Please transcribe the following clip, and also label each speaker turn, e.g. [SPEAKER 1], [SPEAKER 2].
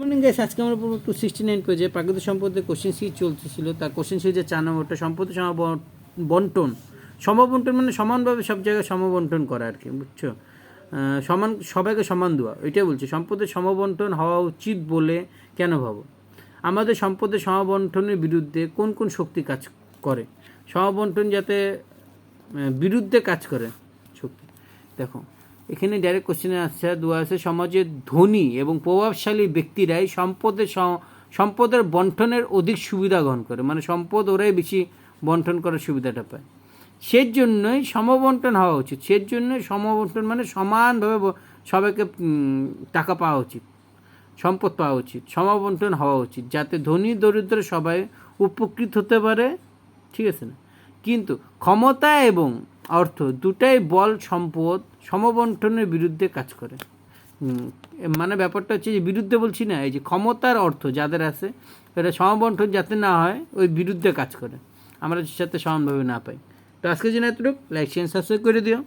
[SPEAKER 1] Morning guys আজকে আমরা পড়ব টু সিক্সটি নাইন পেজে প্রাকৃতিক সম্পদের কোশ্চেন সিরিজ চলতেছিল। তার কোশ্চেন সিরিজে চার নম্বরটা সম্পদের সম বন্টন। সমবন্টন মানে সমানভাবে সব জায়গায় সমবন্টন করা আর কি, বুঝছ? সমান, সবাইকে সমান দেওয়া। ওইটাই বলছি সম্পদের সমবন্টন হওয়া উচিত বলে কেন ভাবো? আমাদের সম্পদের সমবন্টনের বিরুদ্ধে কোন কোন শক্তি কাজ করে? সমবন্টন যাতে বিরুদ্ধে কাজ করে শক্তি। দেখো এখানে ডাইরেক্ট কোশ্চেনে আসছে দেওয়া আছে, সমাজের ধনী এবং প্রভাবশালী ব্যক্তিরাই সম্পদের সম্পদের বন্টনের অধিক সুবিধা গ্রহণ করে। মানে সম্পদ ওরাই বেশি বন্টন করার সুবিধাটা পায়। সেই জন্যই সমবন্টন হওয়া উচিত। সেই জন্যই সমবন্টন মানে সমানভাবে সবাইকে টাকা পাওয়া উচিত, সম্পদ পাওয়া উচিত, সমবন্টন হওয়া উচিত, যাতে ধনী দরিদ্র সবাই উপকৃত হতে পারে, ঠিক আছে না? কিন্তু ক্ষমতা এবং অর্থ দুটাই বল সম্পদ সমবন্টনের বিরুদ্ধে কাজ করে। মানে ব্যাপারটা হচ্ছে যে বিরুদ্ধে বলছি না, এই যে ক্ষমতার অর্থ যাদের আছে এটা সমবন্টন যাতে না হয়, ওই বিরুদ্ধে কাজ করে। আমরা সাথে সমানভাবে না পাই। তো আজকের জন্য এতটুকু। লাইক শেয়ার সাবস্ক্রাইব করে দিও।